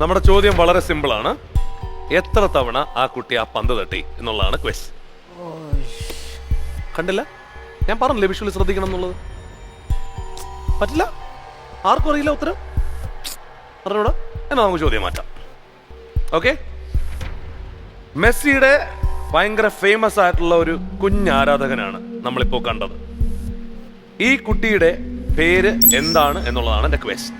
നമ്മുടെ ചോദ്യം വളരെ സിമ്പിൾ ആണ് എത്ര തവണ ആ കുട്ടി ആ പന്ത് തട്ടി എന്നുള്ളതാണ് ക്വസ്റ്റ് കണ്ടില്ല? ഞാൻ പറഞ്ഞില്ലേ വിഷ്വലി ശ്രദ്ധിക്കണം എന്നുള്ളത്? പറ്റില്ല? ആർക്കും അറിയില്ല ഉത്തരം? പറഞ്ഞൂടാ. എന്നാ നമുക്ക് ചോദ്യം മാറ്റാം. ഓക്കെ മെസ്സിയുടെ ഭയങ്കര ഫേമസ് ആയിട്ടുള്ള ഒരു കുഞ്ഞാരാധകനാണ് നമ്മളിപ്പോ കണ്ടത്. ഈ കുട്ടിയുടെ പേര് എന്താണ് എന്നുള്ളതാണ് എന്റെ ക്വസ്റ്റ്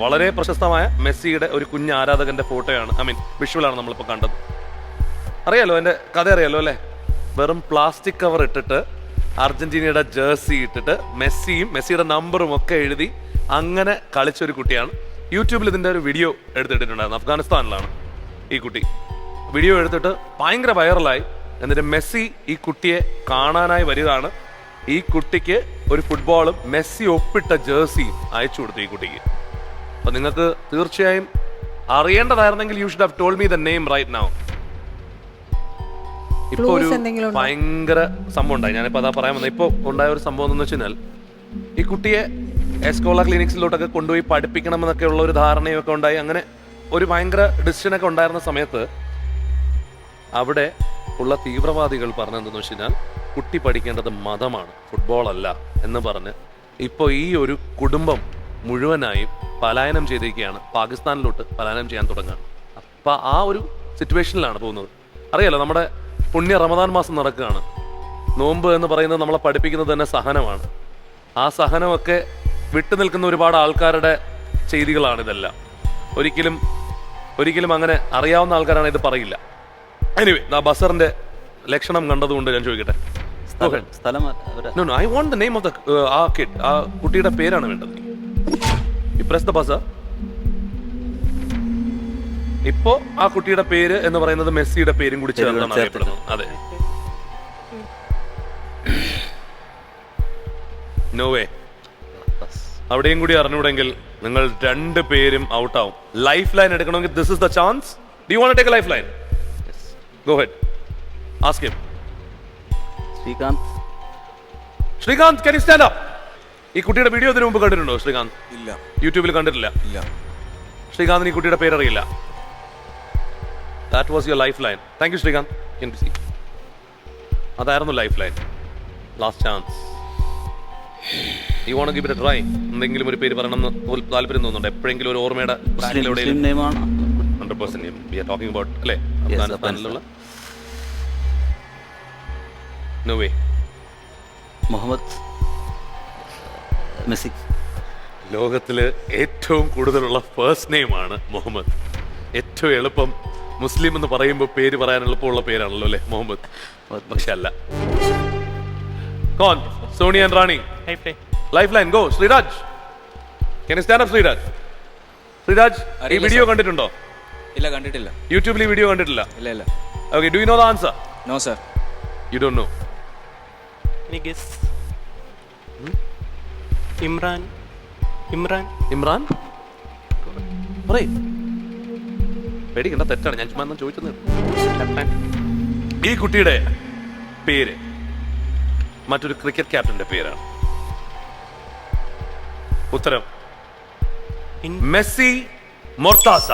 വളരെ പ്രശസ്തമായ മെസ്സിയുടെ ഒരു കുഞ്ഞ് ആരാധകന്റെ ഫോട്ടോയാണ് ഐ മീൻ വിഷ്വലാണ് നമ്മളിപ്പോൾ കണ്ടത്. അറിയാലോ എന്റെ കഥ അറിയാലോ അല്ലേ? വെറും പ്ലാസ്റ്റിക് കവർ ഇട്ടിട്ട് അർജന്റീനയുടെ ജേഴ്സി ഇട്ടിട്ട് മെസ്സിയും മെസ്സിയുടെ നമ്പറും ഒക്കെ എഴുതി അങ്ങനെ കളിച്ചൊരു കുട്ടിയാണ്. യൂട്യൂബിൽ ഇതിന്റെ ഒരു വീഡിയോ എടുത്തിട്ടുണ്ടായിരുന്നു അഫ്ഗാനിസ്ഥാനിലാണ് ഈ കുട്ടി. വീഡിയോ എടുത്തിട്ട് ഭയങ്കര വൈറലായി എന്നിട്ട് മെസ്സി ഈ കുട്ടിയെ കാണാനായി വരികയാണ്. ഈ കുട്ടിക്ക് ഒരു ഫുട്ബോളും മെസ്സി ഒപ്പിട്ട ജേഴ്സിയും അയച്ചു കൊടുത്തു ഈ കുട്ടിക്ക്. അപ്പൊ നിങ്ങൾക്ക് തീർച്ചയായും അറിയേണ്ടതായിരുന്നെങ്കിൽ you should have told me the name right now ഇപ്പൊ ഒരു? ഭയങ്കര സംഭവം ഉണ്ടായി. ഞാനിപ്പോ അതാ പറയാൻ വന്നത് ഇപ്പൊ ഉണ്ടായ ഒരു സംഭവം എന്ന് വെച്ചാൽ ഈ കുട്ടിയെ എസ്കോള ക്ലിനിക്സിലോട്ടൊക്കെ കൊണ്ടുപോയി പഠിപ്പിക്കണം എന്നൊക്കെ ഉള്ള ഒരു ധാരണയൊക്കെ ഉണ്ടായി. അങ്ങനെ ഒരു ഭയങ്കര ഡിസിഷൻ ഒക്കെ ഉണ്ടായിരുന്ന സമയത്ത് അവിടെ ഉള്ള തീവ്രവാദികൾ പറഞ്ഞതെന്ന് വെച്ച് കഴിഞ്ഞാൽ കുട്ടി പഠിക്കേണ്ടത് മതമാണ് ഫുട്ബോൾ അല്ല എന്ന് പറഞ്ഞ് ഇപ്പോൾ ഈ ഒരു കുടുംബം മുഴുവനായും പലായനം ചെയ്തിരിക്കുകയാണ്. പാകിസ്ഥാനിലോട്ട് പലായനം ചെയ്യാൻ തുടങ്ങുകയാണ്. അപ്പം ആ ഒരു സിറ്റുവേഷനിലാണ് പോകുന്നത്. അറിയാലോ നമ്മുടെ പുണ്യ റമദാൻ മാസം നടക്കുകയാണ്. നോമ്പ് എന്ന് പറയുന്നത് നമ്മളെ പഠിപ്പിക്കുന്നത് തന്നെ സഹനമാണ്. ആ സഹനമൊക്കെ വിട്ടു നിൽക്കുന്ന ഒരുപാട് ആൾക്കാരുടെ ചെയ്തികളാണ് ഇതെല്ലാം. ഒരിക്കലും ഒരിക്കലും അങ്ങനെ അറിയാവുന്ന ആൾക്കാരാണ് ഇത് പറയില്ല. എനിവേ ആ ബസറിന്റെ ലക്ഷണം കണ്ടതുകൊണ്ട് ഞാൻ ചോദിക്കട്ടെ? I want the name of the ആ കിഡ് ആ കുട്ടിയുടെ പേരാണ് വേണ്ടത്. ഈ പ്രസ് ദ ബസർ ഇപ്പോ ആ കുട്ടിയുടെ പേര് എന്ന് പറയുന്നത് മെസ്സിയുടെ പേരും കൂടി ചേർത്താണ് അറിയപ്പെടുന്നത്. അതെ. നോവേ അവിടെയും കൂടി അറിഞ്ഞൂടെങ്കിൽ നിങ്ങൾ രണ്ട് പേരും ഔട്ട് ആവും ലൈഫ് ലൈൻ എടുക്കണമെങ്കിൽ this is the chance D want take life line go ahead ask him Srikanth. Srikanth can stand up ഈ കുട്ടിയുടെ വീഡിയോ ഇതിനു മുമ്പ് കണ്ടിട്ടുണ്ടോ ശ്രീകാന്ത്? ഇല്ല. യൂട്യൂബിൽ കണ്ടിട്ടില്ല? ഇല്ല. ശ്രീകാന്തിന് ഈ കുട്ടിയുടെ പേരറിയില്ല. That was your life line thank you Srikanth N C അതായിരുന്നു ലൈഫ് ലൈൻ ലാസ്റ്റ് ചാൻസ് ഈ വോണ്ട് ഗിവ് ഇറ്റ് ട്രൈ എന്തെങ്കിലും ഒരു പേര് പറയണം എന്ന് താല്പര്യം തോന്നുന്നുണ്ട്. എപ്പോഴെങ്കിലും ഒരു ഓർമ്മയുടെ മുസ്ലിം ബാക്കിലൂടെ Muslim നെയിമാണ് hundred percent we are talking about അല്ലേ? Yes, അഫ്ഗാനിസ്ഥാനിലുള്ള നോ വേ മുഹമ്മദ് മെസ്സി. ലോകത്തിൽ ഏറ്റവും കൂടുതലുള്ള ഫേസ്റ്റ് നെയിം ആണ് മുഹമ്മദ്. ഏറ്റവും എളുപ്പം മുസ്ലിം എന്ന് പറയുമ്പോൾ പേര് പറയാൻ എളുപ്പമുള്ള പേരാണല്ലോ അല്ലേ മുഹമ്മദ്? പക്ഷെ അല്ല. കോൺ Sonia Rani. Life line go Sreeraj. Can stand up Sreeraj? Sreeraj ഈ വീഡിയോ കണ്ടിട്ടുണ്ടോ? ഇല്ല കണ്ടിട്ടില്ല. യൂട്യൂബിൽ ഈ വീഡിയോ കണ്ടിട്ടില്ല? ഇല്ല ഇല്ല. Okay do you know the answer no sir you don't know any guess? Imran. Imran. Imran? പറയ്. പേടിക്കണ്ട തെറ്റാണ്. ഞാൻ ചുമ്മാ ചോദിച്ചത്. ഈ കുട്ടിയുടെ പേര് മറ്റൊരു ക്രിക്കറ്റ് ക്യാപ്റ്റന്റെ പേരാണ്. ഉത്തരം. മെസ്സി മൊർത്താസ.